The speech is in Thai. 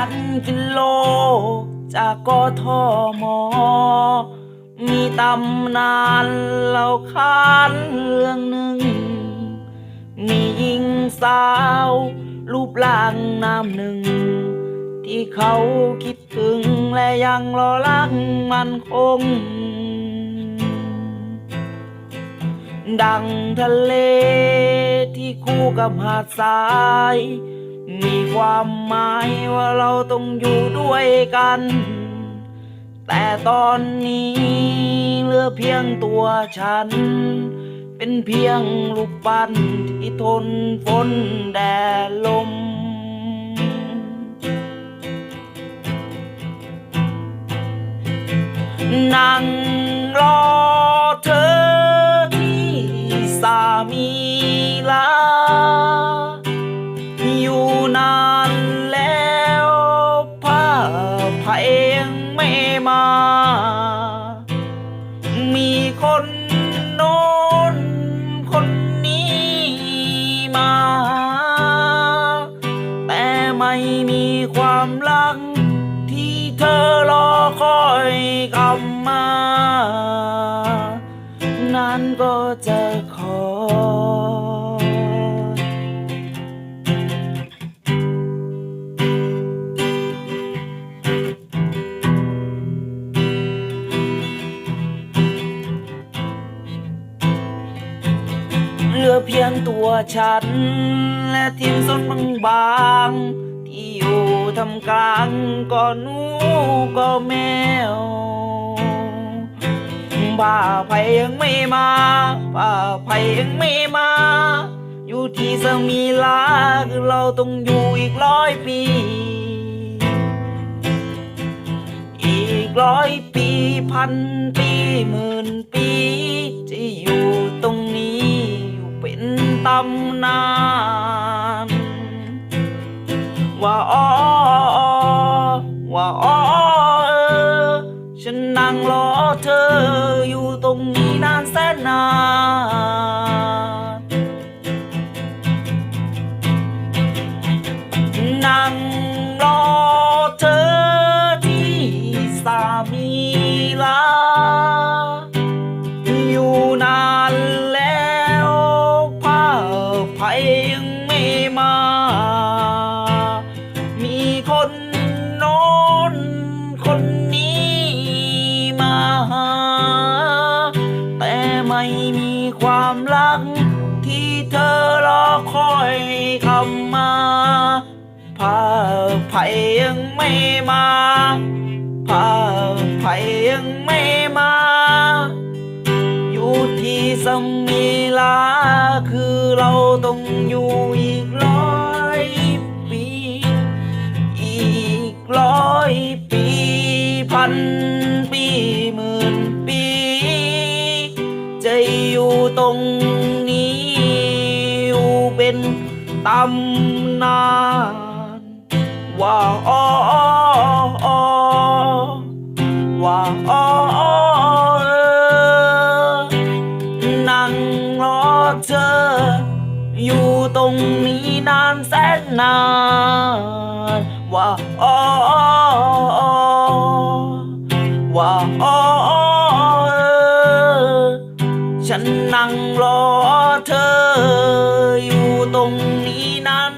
พันกิโล จากกทม มีตำนานเล่าขานเรื่องหนึ่ง มีหญิงสาว รูปร่างน้ำหนึ่ง ที่เขาคิดถึงและยังรอรักมันคง ดังทะเลที่คู่กับหาดทราย มีความหมายว่าเราต้องอยู่ด้วยกัน แต่ตอนนี้เหลือเพียงตัวฉัน เป็นเพียงลูกปั้นที่ทนฝนแดดลม ไผ่ยังไม่มา มีคนโน้นคนนี้มา แต่ไม่มีความรักที่เธอรอคอยกลับมา นั้นก็จะขอ ลือเพียงตัวฉัน และทีมสนบางๆที่อยู่ทำกลางก็หนูก็แมวบ้าไผยังไม่มาบ้าไผยังไม่มา อยู่ที่สมีลาคือเราต้องอยู่อีกร้อยปี อีกร้อยปีพันปีหมื่นปีจะอยู่ตรง ตำนาน ว่าอ๋อว่าอ๋อเออ ฉันนั่งรอเธออยู่ตรงนี้นานแสนนานนั่งรอเธอที่สามีลา ม่มา มีคนโน้นคนนี้มา แต่ไม่มีความรัก ที่เธอรอคอยคำมาผ้าไผ่ยังไม่มาผ้าไผ่ยังไม่มา อยู่ที่สม พันปีหมื่นปี จะอยู่ตรงนี้ อยู่เป็นตำนาน ว่าอ้ออ้อว่าอ้อเออนั่งรอเธอ อยู่ตรงนี้นานแสนนาน ว่าอ้อ นั่งรอเธออยู่ตรงนี้นานแสนนาน